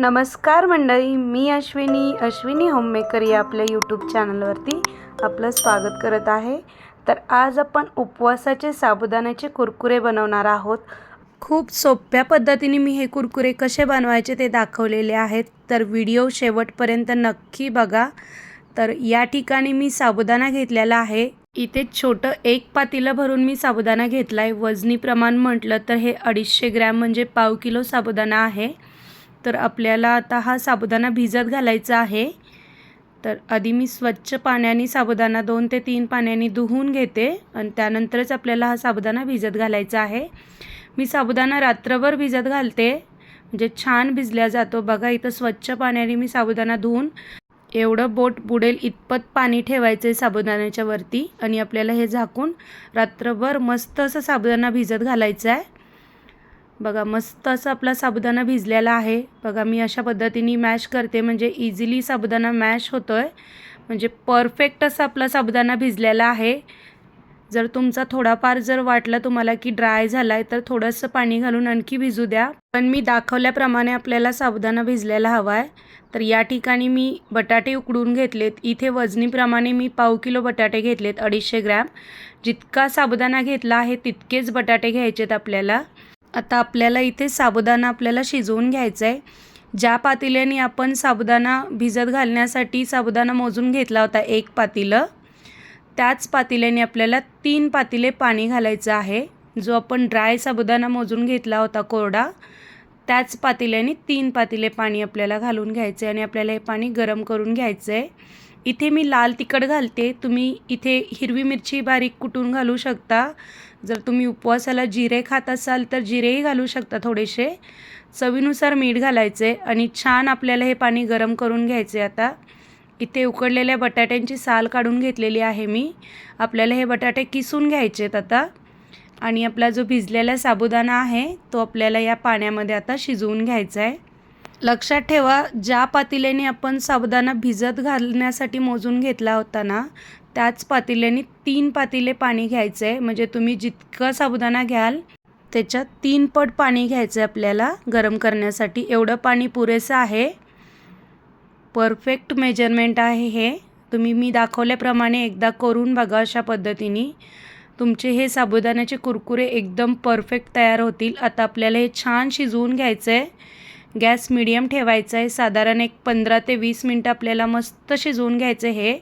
नमस्कार मंडळी मी अश्विनी. अश्विनी होममेकर या आपल्या यूट्यूब चॅनलवरती आपलं स्वागत करत आहे. तर आज आपण उपवासाचे साबुदाण्याचे कुरकुरे बनवणार आहोत. खूप सोप्या पद्धतीने मी हे कुरकुरे कसे बनवायचे ते दाखवलेले आहेत. तर व्हिडिओ शेवटपर्यंत नक्की बघा. तर या ठिकाणी मी साबुदाणा घेतलेला आहे. इथे छोटं एक पातीलं भरून मी साबुदाणा घेतला आहे वजनी प्रमाण म्हटलं तर हे अडीचशे ग्रॅम म्हणजे पाव किलो साबुदाणा आहे. तर आपल्याला आता हा साबुदाणा भिजत घालायचा आहे. तर आधी मी स्वच्छ पाण्याने साबुदाणा दोन ते तीन पाण्याने धुवून घेते आणि त्यानंतरच आपल्याला हा साबुदाणा भिजत घालायचा आहे. मी साबुदाणा रात्रभर भिजत घालते म्हणजे छान भिजल्या जातो. बघा इथं स्वच्छ पाण्याने मी साबुदाणा धुवून एवढं बोट बुडेल इतपत पाणी ठेवायचं आहे साबुदाण्याच्या वरती. आणि आपल्याला हे झाकून रात्रभर मस्त असं साबुदाणा भिजत घालायचं आहे बघा मस्त असं आपला साबुदाणा भिजलेला आहे. बघा मी अशा पद्धतीने मॅश करते. म्हणजे इझिली साबुदाणा मॅश होतो आहे म्हणजे परफेक्ट असा आपला साबुदाणा भिजलेला आहे. जर तुमचा थोडाफार जर वाटलं तुम्हाला की ड्राय झाला आहे तर थोडंसं पाणी घालून आणखी भिजू द्या. पण मी दाखवल्याप्रमाणे आपल्याला साबुदाणा भिजलेला हवा आहे तर या ठिकाणी मी बटाटे उकडून घेतलेत. इथे वजनीप्रमाणे मी पाव किलो बटाटे घेतलेत अडीचशे ग्रॅम. जितका साबुदाणा घेतला आहे तितकेच बटाटे घ्यायचेत आपल्याला. आता आपल्याला इथे साबुदाणा आपल्याला शिजवून घ्यायचा आहे ज्या पातेल्याने आपण साबुदाणा भिजत घालण्यासाठी साबुदाणा मोजून घेतला होता एक पातेलं त्याच पातेल्याने आपल्याला तीन पातेले पाणी घालायचं आहे. जो आपण ड्राय साबुदाणा मोजून घेतला होता कोरडा त्याच पातेल्याने तीन पातेले पाणी आपल्याला घालून घ्यायचं आहे आणि आपल्याला हे पाणी गरम करून घ्यायचं आहे इथे मी लाल तिखट घालते. तुम्ही इथे हिरवी मिरची बारीक कुटून घालू शकता. जर तुम्ही उपवासाला जिरे खात असाल तर जिरेही घालू शकता थोडेसे. चवीनुसार मीठ घालायचे आणि छान आपल्याला हे पाणी गरम करून घ्यायचे आता. इथे उकडलेल्या बटाट्यांची साल काढून घेतलेली आहे मी. आपल्याला हे बटाटे किसून घ्यायचे आहेत आता. आणि आपला जो भिजलेला साबुदाणा आहे तो आपल्याला या पाण्यामध्ये आता शिजवून घ्यायचा आहे. लक्षात ठेवा ज्या पातेल्याने आपण साबुदाणा भिजत घालण्यासाठी मोजून घेतला होता ना त्याच पातेल्याने तीन पातेले पाणी घ्यायचं आहे म्हणजे तुम्ही जितकं साबुदाणा घ्याल त्याच्यात तीन पट पाणी घ्यायचं आहे आपल्याला गरम करण्यासाठी. एवढं पाणी पुरेसं आहे. परफेक्ट मेजरमेंट आहे हे. तुम्ही मी दाखवल्याप्रमाणे एकदा करून बघा अशा पद्धतीने. तुमचे हे साबुदाण्याचे कुरकुरे एकदम परफेक्ट तयार होतील. आता आपल्याला हे छान शिजवून घ्यायचं आहे गॅस मिडियम ठेवायचा आहे. साधारण एक पंधरा ते वीस मिनटं आपल्याला मस्त शिजवून घ्यायचं हे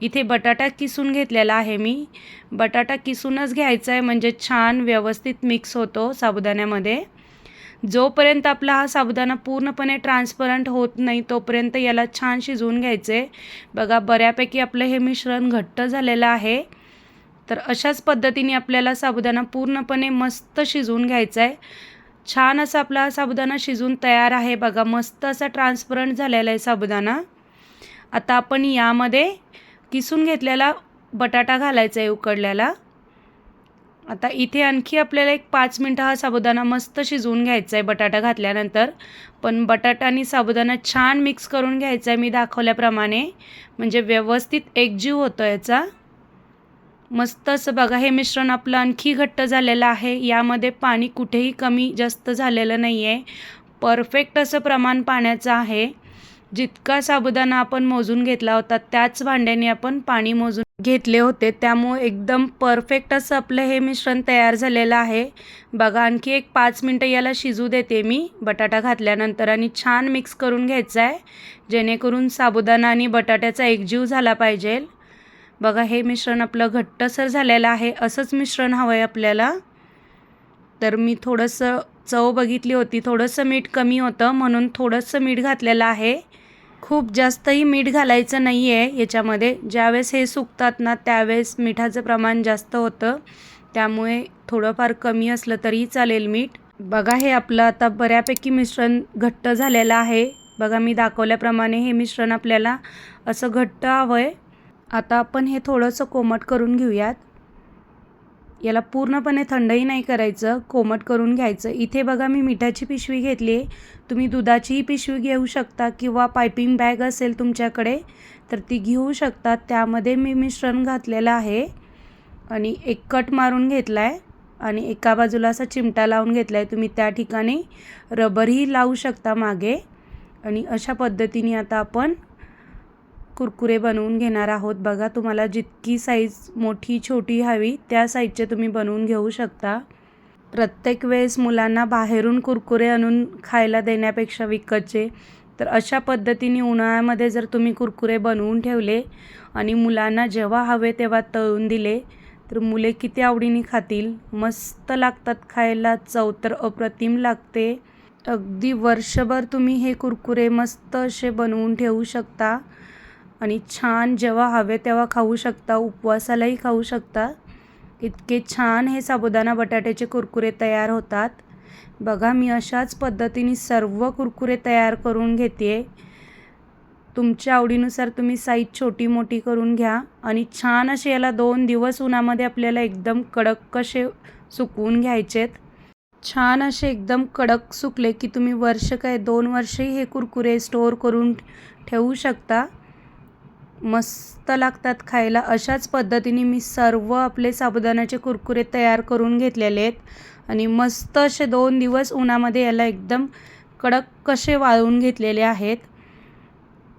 इथे बटाटा किसून घेतलेला आहे मी. बटाटा किसूनच घ्यायचा आहे म्हणजे छान व्यवस्थित मिक्स होतो साबुदाण्यामध्ये. जोपर्यंत आपला हा साबुदाणा पूर्णपणे ट्रान्सपरंट होत नाही तोपर्यंत याला छान शिजवून घ्यायचे. बघा बऱ्यापैकी आपलं हे मिश्रण घट्ट झालेलं आहे. तर अशाच पद्धतीने आपल्याला साबुदाणा पूर्णपणे मस्त शिजवून घ्यायचा आहे. छान असा आपला साबुदाणा शिजून तयार आहे बघा. मस्त असा ट्रान्सपरंट झालेला आहे साबुदाणा. आता आपण यामध्ये किसून घेतलेला बटाटा घालायचा आहे उकडल्याला आता इथे आणखी आपल्याला एक पाच मिनटं हा साबुदाणा मस्त शिजवून घ्यायचा आहे बटाटा घातल्यानंतर. पण बटाटा आणि साबुदाणा छान मिक्स करून घ्यायचा आहे मी दाखवल्याप्रमाणे. म्हणजे व्यवस्थित एकजीव होतो याचा. मस्त असं बघा हे मिश्रण आपलं आणखी घट्ट झालेलं आहे. यामध्ये पाणी कुठेही कमी जास्त झालेलं नाही आहे परफेक्ट असं प्रमाण पाण्याचं आहे. जितका साबुदाणा आपण मोजून घेतला होता त्याच भांड्याने आपण पाणी मोजून घेतले होते. त्यामुळे एकदम परफेक्ट असं आपलं हे मिश्रण तयार झालेलं आहे. बघा आणखी एक पाच मिनटं याला शिजू देते मी. बटाटा घातल्यानंतर आणि छान मिक्स करून घ्यायचा आहे. जेणेकरून साबुदाणा आणि बटाट्याचा एकजीव झाला पाहिजे. बघा हे मिश्रण आपलं घट्टसर झालेलं आहे. असंच मिश्रण हवं आहे आपल्याला. तर मी थोडंसं चव बघितली होती. थोडंसं मीठ कमी होतं म्हणून थोडंसं मीठ घातलेलं आहे. खूप जास्तही मीठ घालायचं नाही आहे याच्यामध्ये. ज्यावेळेस हे सुकतात ना त्यावेळेस मिठाचं प्रमाण जास्त होतं. त्यामुळे थोडंफार कमी असलं तरी चालेल मीठ. बघा हे आपलं आता बऱ्यापैकी मिश्रण घट्ट झालेलं आहे. बघा मी दाखवल्याप्रमाणे हे मिश्रण आपल्याला असं घट्ट हवं आहे आता आपण हे थोडंसं कोमट करून घेऊयात. याला पूर्णपणे थंडही नाही करायचं कोमट करून घ्यायचं. इथे बघा मी मिठाची पिशवी घेतली आहे. तुम्ही दुधाचीही पिशवी घेऊ शकता किंवा पायपिंग बॅग असेल तुमच्याकडे तर ती घेऊ शकता. त्यामध्ये मी मिश्रण घातलेलं आहे आणि एक कट मारून घेतला आहे आणि एका बाजूला असा चिमटा लावून घेतला आहे तुम्ही त्या ठिकाणी रबरही लावू शकता मागे. आणि अशा पद्धतीने आता आपण कुरकुरे बनवून घेणार आहोत. बघा तुम्हाला जितकी साईज मोठी छोटी हवी त्या साईजचे तुम्ही बनवून घेऊ शकता. प्रत्येक वेळेस मुलांना बाहेरून कुरकुरे आणून खायला देण्यापेक्षा विकतचे. तर अशा पद्धतीने उन्हाळ्यामध्ये जर तुम्ही कुरकुरे बनवून ठेवले आणि मुलांना जेव्हा हवे तेव्हा तळून दिले तर मुले किती आवडीने खातील. मस्त लागतात खायला चव तर अप्रतिम लागते. अगदी वर्षभर तुम्ही हे कुरकुरे मस्त असे बनवून ठेवू शकता. आणि छान जेव्हा हवे तेव्हा खाऊ शकता उपवासालाही खाऊ शकता. इतके छान हे साबुदाणा बटाट्याचे कुरकुरे तयार होतात. बघा मी अशाच पद्धतीने सर्व कुरकुरे तयार करून घेते. तुमच्या आवडीनुसार तुम्ही साईज छोटी मोठी करून घ्या आणि छान असे याला दोन दिवस उन्हामध्ये आपल्याला एकदम कडक कसे सुकवून घ्यायचेत. छान असे एकदम कडक सुकले की तुम्ही वर्ष काय दोन वर्षही हे कुरकुरे स्टोअर करून ठेवू शकता. मस्त लागतात खायला. अशाच पद्धतीने मी सर्व आपले साबुदाण्याचे कुरकुरे तयार करून घेतलेले आहेत. आणि मस्त असे दोन दिवस उन्हामध्ये याला एकदम कडक कसे वाळवून घेतलेले आहेत.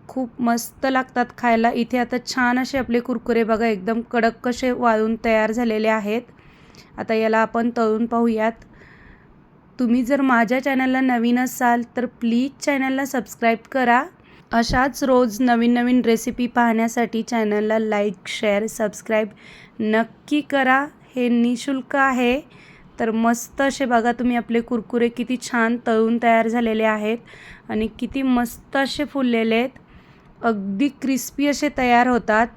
खूप मस्त लागतात खायला. इथे आता छान असे आपले कुरकुरे बघा एकदम कडक कसे वाळून तयार झालेले आहेत. आता याला आपण तळून पाहूयात. तुम्ही जर माझ्या चॅनलला नवीन असाल तर प्लीज चॅनलला सबस्क्राईब करा. अशाच रोज नवीन नवीन रेसिपी पाहण्यासाठी चॅनलला लाईक शेअर सबस्क्राईब नक्की करा. हे निशुल्क आहे. तर मस्त असे बघा तुम्ही आपले कुरकुरे किती छान तळून तयार झालेले आहेत आणि किती मस्त असे फुललेले आहेत. अगदी क्रिस्पी असे तयार होतात.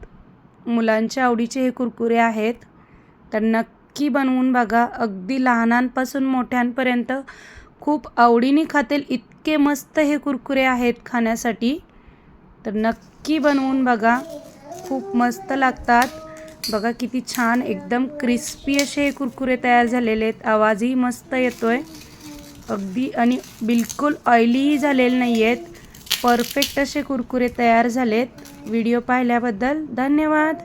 मुलांच्या आवडीचे हे कुरकुरे आहेत. तर नक्की बनवून बघा. अगदी लहानांपासून मोठ्यांपर्यंत खूप आवडीने खातील इतके मस्त हे कुरकुरे आहेत खाण्यासाठी. तर नक्की बनवून बघा. खूप मस्त लागतात. बघा किती छान एकदम क्रिस्पी असे हे कुरकुरे तयार झालेले आहेत. आवाजही मस्त येतो आहे अगदी आणि बिलकुल ऑइलीही झालेले नाही आहेत परफेक्ट असे कुरकुरे तयार झालेत. व्हिडिओ पाहिल्याबद्दल धन्यवाद.